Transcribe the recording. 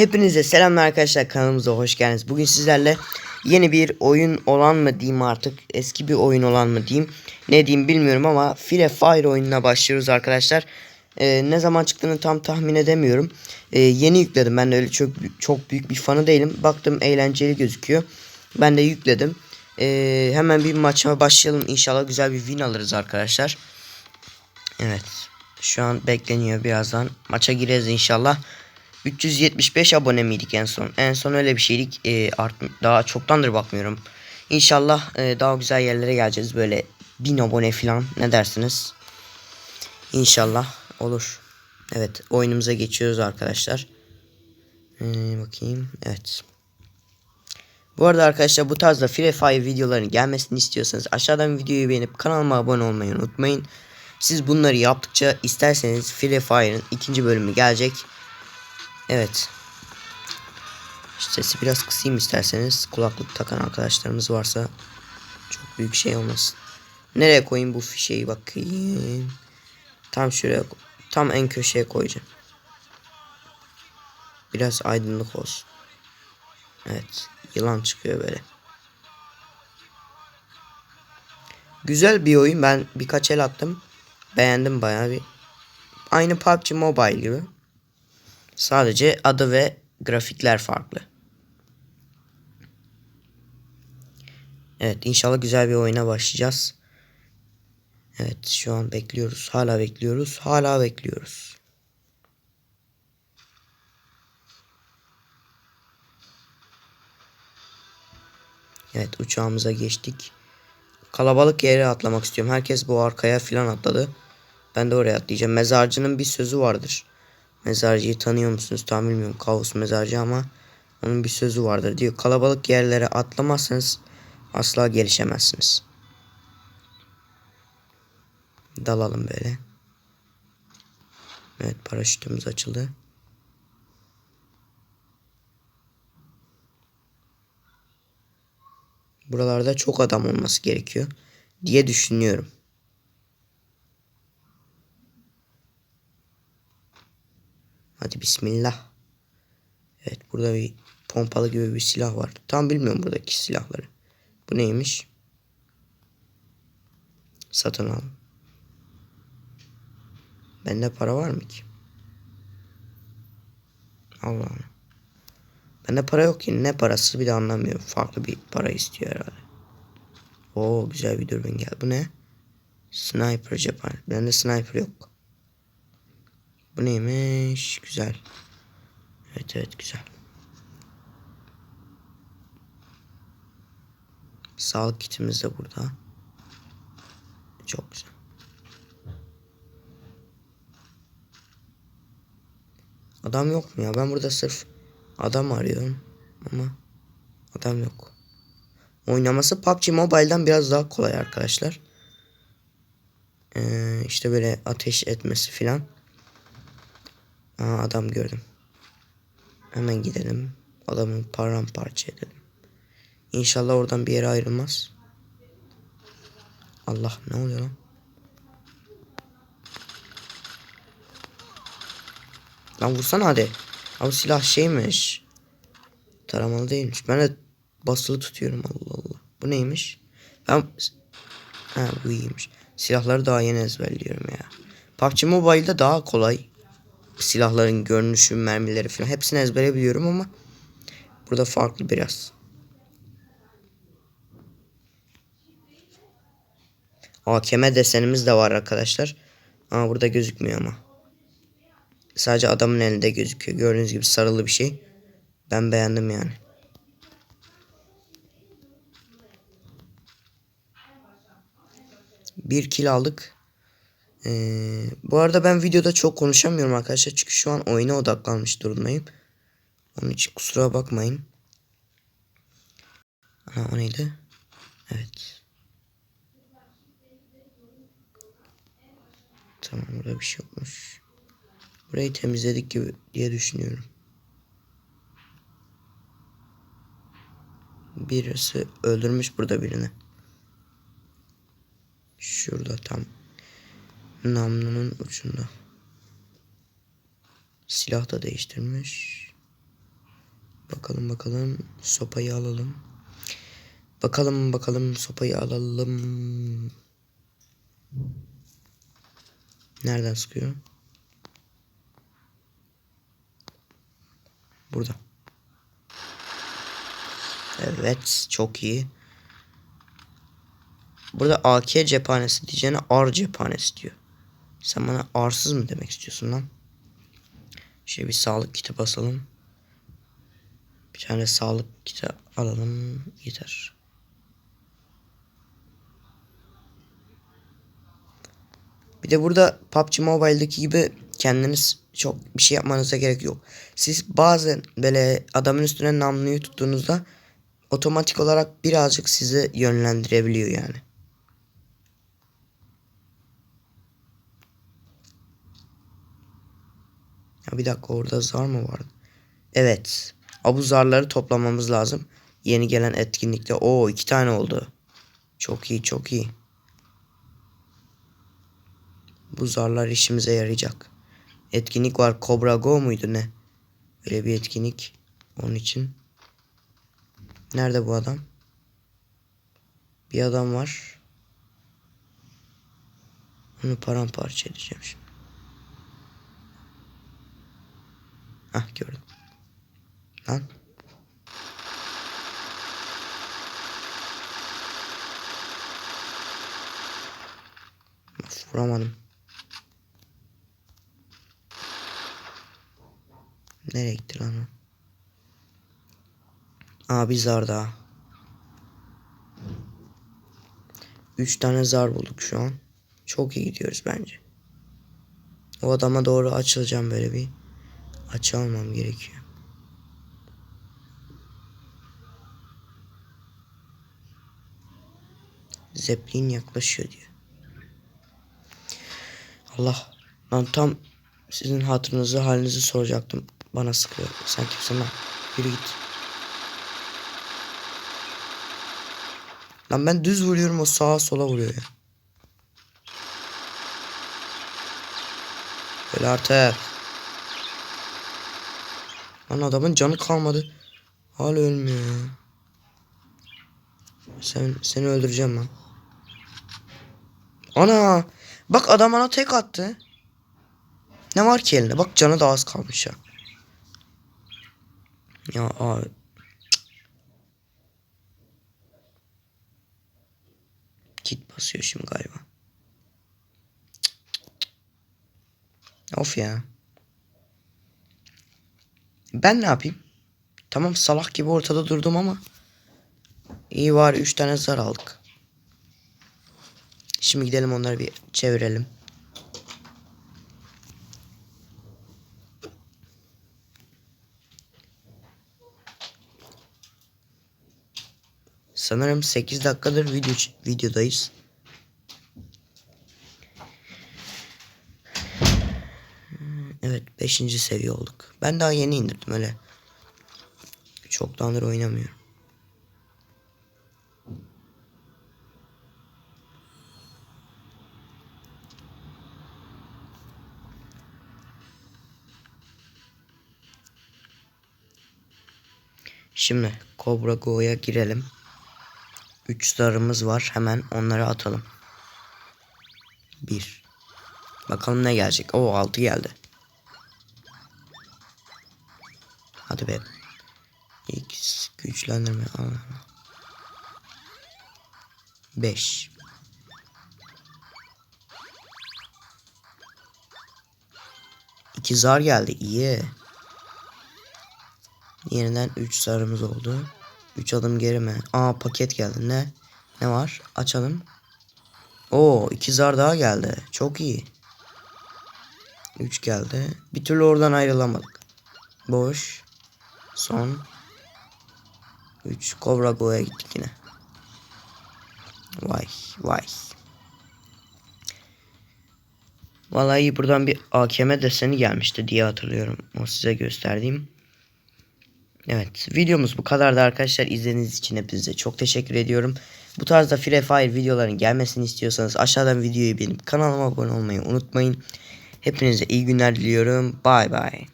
Hepinize selamlar arkadaşlar kanalımıza hoş geldiniz. Bugün sizlerle yeni bir oyun olan mı diyeyim artık eski bir oyun olan mı diyeyim ne diyeyim bilmiyorum ama Free Fire oyununa başlıyoruz arkadaşlar. Ee, ne zaman çıktığını tam tahmin edemiyorum. Ee, yeni yükledim ben de öyle çok çok büyük bir fanı değilim. Baktım eğlenceli gözüküyor. Ben de yükledim. Ee, hemen bir maça başlayalım inşallah güzel bir win alırız arkadaşlar. Evet şu an bekleniyor birazdan maça gireriz inşallah. 375 abone miydik en son? En son öyle bir şeydik. Ee, art, daha çoktandır bakmıyorum. İnşallah e, daha güzel yerlere geleceğiz. Böyle 1000 abone falan. Ne dersiniz? İnşallah olur. Evet oyunumuza geçiyoruz arkadaşlar. Ee, bakayım. Evet. Bu arada arkadaşlar bu tarzda Free Fire videolarının gelmesini istiyorsanız aşağıdan videoyu beğenip kanalıma abone olmayı unutmayın. Siz bunları yaptıkça isterseniz Free Fire'ın ikinci bölümü gelecek. Evet. Sesi biraz kısayım isterseniz. Kulaklık takan arkadaşlarımız varsa çok büyük şey olmasın. Nereye koyayım bu fişeyi bakayım. Tam şuraya tam en köşeye koyacağım. Biraz aydınlık olsun. Evet. Yılan çıkıyor böyle. Güzel bir oyun. Ben birkaç el attım. Beğendim bayağı bir. Aynı PUBG Mobile gibi. Sadece adı ve grafikler farklı. Evet inşallah güzel bir oyuna başlayacağız. Evet şu an bekliyoruz. Hala bekliyoruz. Hala bekliyoruz. Evet uçağımıza geçtik. Kalabalık yere atlamak istiyorum. Herkes bu arkaya filan atladı. Ben de oraya atlayacağım. Mezarcının bir sözü vardır. Mezarcıyı tanıyor musunuz? Tam bilmiyorum. Kaos mezarcı ama onun bir sözü vardır. Diyor kalabalık yerlere atlamazsanız asla gelişemezsiniz. Dalalım böyle. Evet paraşütümüz açıldı. Buralarda çok adam olması gerekiyor diye düşünüyorum. Hadi bismillah. Evet burada bir pompalı gibi bir silah var. Tam bilmiyorum buradaki silahları. Bu neymiş? Satın al. Bende para var mı ki? Allah Allah. Bende para yok ki. Ne parası bir de anlamıyorum. Farklı bir para istiyor herhalde. Oo güzel bir dürbün geldi. Bu ne? Sniper Japan. Bende sniper yok. Bu neymiş? Güzel. Evet evet güzel. Sağlık kitimiz de burada. Çok güzel. Adam yok mu ya? Ben burada sırf adam arıyorum. Ama adam yok. Oynaması PUBG Mobile'dan biraz daha kolay arkadaşlar. Ee, işte böyle ateş etmesi filan. Aa, adam gördüm. Hemen gidelim. Adamı paramparça edelim. İnşallah oradan bir yere ayrılmaz. Allah ne oluyor lan? Lan vursana hadi. Abi silah şeymiş. Taramalı değilmiş. Ben de basılı tutuyorum Allah Allah. Bu neymiş? Ben... Ha bu iyiymiş. Silahları daha yeni ezberliyorum ya. PUBG Mobile'da daha kolay. Silahların görünüşü, mermileri falan hepsini ezbere biliyorum ama burada farklı biraz. AKM desenimiz de var arkadaşlar. Ama burada gözükmüyor ama. Sadece adamın elinde gözüküyor. Gördüğünüz gibi sarılı bir şey. Ben beğendim yani. Bir kill aldık. Ee, bu arada ben videoda çok konuşamıyorum arkadaşlar. Çünkü şu an oyuna odaklanmış durumdayım. Onun için kusura bakmayın. Aha o neydi? Evet. Tamam burada bir şey yokmuş. Burayı temizledik gibi diye düşünüyorum. Birisi öldürmüş burada birini. Şurada tam namlunun ucunda. Silah da değiştirmiş. Bakalım bakalım sopayı alalım. Bakalım bakalım sopayı alalım. Nereden sıkıyor? Burada. Evet çok iyi. Burada AK cephanesi diyeceğine ar cephanesi diyor. Sen bana arsız mı demek istiyorsun lan? Şey bir sağlık kiti basalım. Bir tane sağlık kiti alalım. Yeter. Bir de burada PUBG Mobile'daki gibi kendiniz çok bir şey yapmanıza gerek yok. Siz bazen böyle adamın üstüne namluyu tuttuğunuzda otomatik olarak birazcık sizi yönlendirebiliyor yani. Ya bir dakika orada zar mı vardı? Evet. Ha, bu zarları toplamamız lazım. Yeni gelen etkinlikte. o iki tane oldu. Çok iyi çok iyi. Bu zarlar işimize yarayacak. Etkinlik var. Cobra Go muydu ne? Öyle bir etkinlik. Onun için. Nerede bu adam? Bir adam var. Onu paramparça edeceğim şimdi. Hah gördüm. Lan. Of, vuramadım. Nereye gitti lan o? Aa bir zar daha. Üç tane zar bulduk şu an. Çok iyi gidiyoruz bence. O adama doğru açılacağım böyle bir. Açı almam gerekiyor. Zeppelin yaklaşıyor diyor. Allah. Lan tam sizin hatırınızı halinizi soracaktım. Bana sıkıyor. Sen kimsin lan? Yürü git. Lan ben düz vuruyorum o sağa sola vuruyor ya. Böyle artık. Lan adamın canı kalmadı. Hala ölmüyor. Sen, seni öldüreceğim lan. Ana. Bak adam bana tek attı. Ne var ki elinde? Bak canı da az kalmış ya. Ya abi. Kit basıyor şimdi galiba. Of ya. Ben ne yapayım? Tamam salak gibi ortada durdum ama. İyi var 3 tane zar aldık. Şimdi gidelim onları bir çevirelim. Sanırım 8 dakikadır video videodayız. 5. seviye olduk. Ben daha yeni indirdim öyle. Çoktandır oynamıyorum. Şimdi Cobra Go'ya girelim. 3 starımız var. Hemen onları atalım. 1. Bakalım ne gelecek. O 6 geldi. Hadi be. Güçlendirme. 5. İki zar geldi. İyi. Yeniden 3 sarımız oldu. 3 adım geri mi? Aa paket geldi. Ne? Ne var? Açalım. Oo iki zar daha geldi. Çok iyi. 3 geldi. Bir türlü oradan ayrılamadık. Boş. Son. 3 Cobra Go'ya gittik yine. Vay vay. Vallahi buradan bir AKM deseni gelmişti diye hatırlıyorum. O size gösterdiğim. Evet videomuz bu kadardı arkadaşlar. İzlediğiniz için hepinize çok teşekkür ediyorum. Bu tarzda Free Fire videoların gelmesini istiyorsanız aşağıdan videoyu beğenip kanalıma abone olmayı unutmayın. Hepinize iyi günler diliyorum. Bay bay.